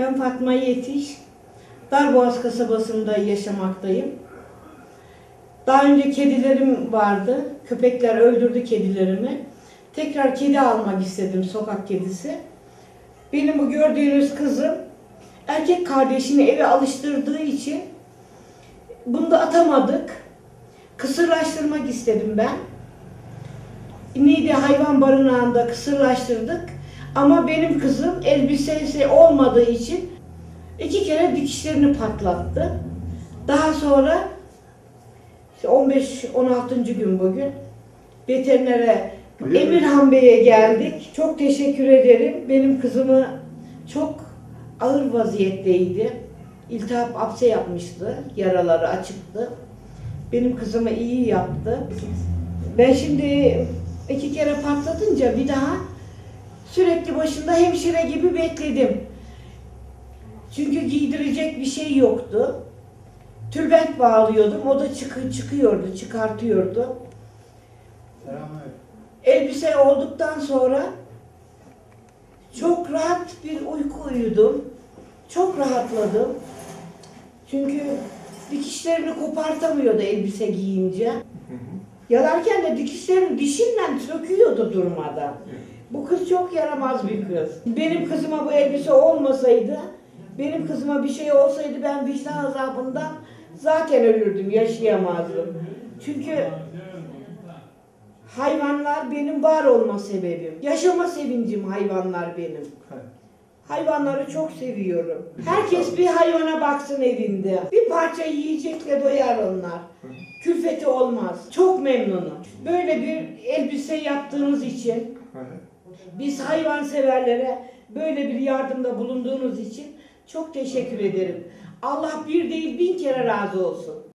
Ben Fatma Yetiş. Darboğaz kasabasında yaşamaktayım. Daha önce kedilerim vardı. Köpekler öldürdü kedilerimi. Tekrar kedi almak istedim, sokak kedisi. Benim bu gördüğünüz kızım erkek kardeşini eve alıştırdığı için bunu da atamadık. Kısırlaştırmak istedim ben. Niğde hayvan barınağında kısırlaştırdık. Ama benim kızım elbisesi olmadığı için iki kere dikişlerini patlattı. Daha sonra işte 15-16. gün bugün veterinere? Emirhan Bey'e geldik. Çok teşekkür ederim. Benim kızımı çok ağır vaziyetteydi. İltihap apse yapmıştı. Yaraları açıktı. Benim kızımı iyi yaptı. Ben şimdi iki kere patlatınca bir daha sürekli başında hemşire gibi bekledim. Çünkü giydirecek bir şey yoktu. Tülbent bağlıyordum. O da çıkı, çıkıyordu, çıkartıyordu. Selamünaleyküm. Elbise olduktan sonra çok rahat bir uyku uyudum. Çok rahatladım. Çünkü dikişlerini kopartamıyordu elbise giyince. Yalarken de dikişlerini dişinden söküyordu durmadan. Bu kız çok yaramaz bir kız. Benim kızıma bu elbise olmasaydı, benim kızıma bir şey olsaydı ben vicdan azabından zaten ölürdüm, yaşayamazdım. Çünkü hayvanlar benim var olma sebebim. Yaşama sevincim hayvanlar benim. Hayvanları çok seviyorum. Herkes bir hayvana baksın evinde. Bir parça yiyecekle doyar onlar. Külfeti olmaz. Çok memnunum. Böyle bir elbise yaptığınız için, biz hayvanseverlere böyle bir yardımda bulunduğunuz için çok teşekkür ederim. Allah bir değil bin kere razı olsun.